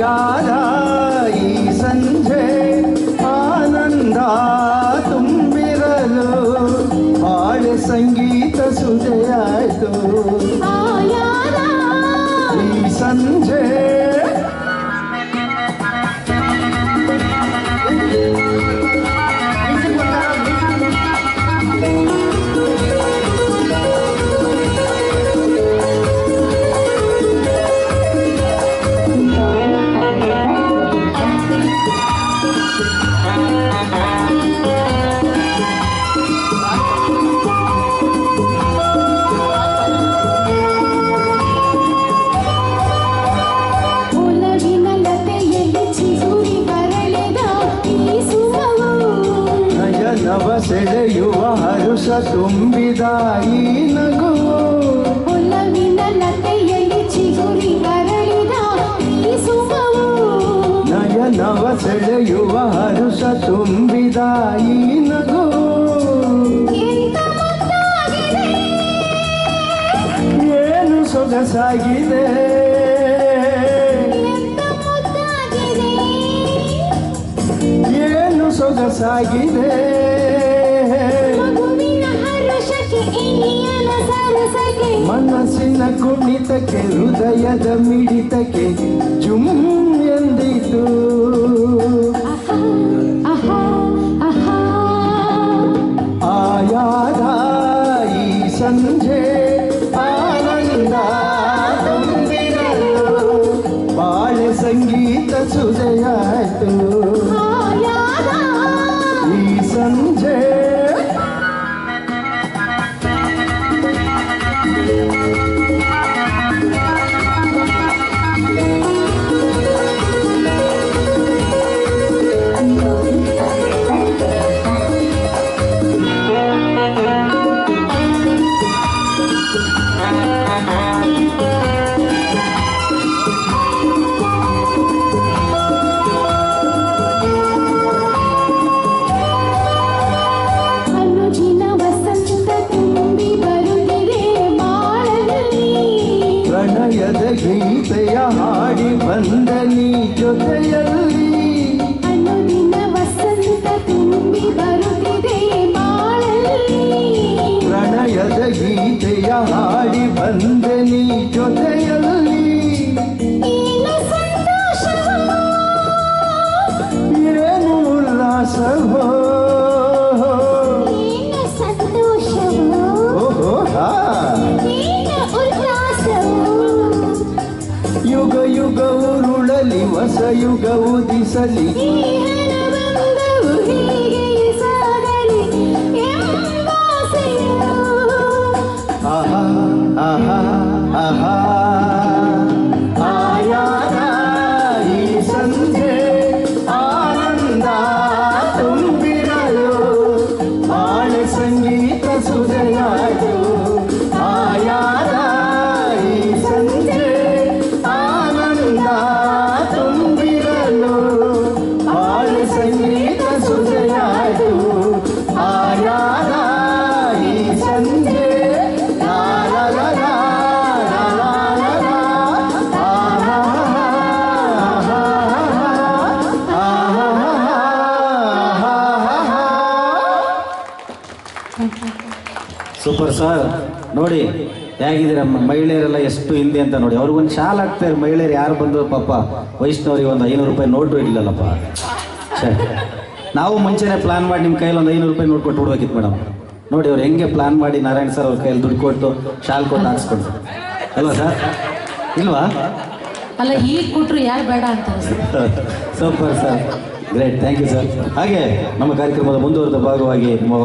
God. ನವ ಸೆಳೆಯುವ ಹರುಷ ತುಂಬಿದ ಈ ನಗು. ಒಲವಿನ ಈ ಸೆಳೆಯುವ ಹರುಷ ತುಂಬಿದ ಈ ನಗು. ಏನು ಸೊಗಸಾಗಿದೆ. ಸೊಗಸಾಗಿದೆ. ಮನಸ್ಸಿನ ಕುಣಿತಕ್ಕೆ ಹೃದಯದ ಮಿಡಿತಕ್ಕೆ ಜುಮ್ ಎಂದಿತು ಆಹಾ ಆಹಾ ಆಯಾದ ಈ ಸಂಜೆ ಆನಂದ ತುಂಬಿರಲು ಬಾಳೆ ಸಂಗೀತ ಸುದೆಯಾಯ್ತು ಹಾಡಿ ಬಂದ ನೀ ಜೊತೆಯಲ್ಲಿ ಅನುದಿನ ವಸಂತ ತುಂಬಿ ಬರುತ್ತಿದೆ ಬಾಳಲ್ಲಿ ಪ್ರಣಯದ ಗೀತೆಯ ಹಾಡಿ ಬಂದ ನೀ ಜೊತೆಯಲ್ಲಿ Yuga Udisali. Sim, Rei Yuga. Super sir. ನೋಡಿ ಹೇಗಿದ್ದೀರ ಮಹಿಳೆಯರೆಲ್ಲ ಎಷ್ಟು ಹಿಂದೆ ಅಂತ ನೋಡಿ. ಅವ್ರಿಗೊಂದು ಶಾಲ್ ಹಾಕ್ತಾರೆ. ಮಹಿಳೆಯರು ಯಾರು ಬಂದರು ಪಾಪ ವಯಸ್ಸಿನವ್ರಿಗೆ ಒಂದು ಐನೂರು ರೂಪಾಯಿ ನೋಟು ಇಡಲಿಲ್ಲಪ್ಪ. ಸರಿ ನಾವು ಮುಂಚೆನೆ ಪ್ಲಾನ್ ಮಾಡಿ ನಿಮ್ಮ ಕೈಯಲ್ಲಿ ಒಂದು ಐನೂರು ರೂಪಾಯಿ ನೋಟ್ ಕೊಟ್ಟು ಬಿಡ್ಬೇಕಿತ್ತು ಮೇಡಮ್. ನೋಡಿ ಅವ್ರು ಹೆಂಗೆ ಪ್ಲಾನ್ ಮಾಡಿ ನಾರಾಯಣ್ ಸರ್ ಅವ್ರ ಕೈಯಲ್ಲಿ ದುಡ್ಡು ಕೊಟ್ಟು ಶಾಲ್ ಕೊಟ್ಟು ಹಾಕ್ಸ್ಕೊಂಡು ಅಲ್ವಾ ಸರ್? ಇಲ್ವಾ? ಅಲ್ಲ ಈಗ ಕೊಟ್ಟರು ಯಾರು ಬೇಡ ಅಂತ super sir. Great. Thank you sir. ಹಾಗೆ ನಮ್ಮ ಕಾರ್ಯಕ್ರಮದ ಮುಂದುವರೆದ ಭಾಗವಾಗಿ ನಿಮ್ಮ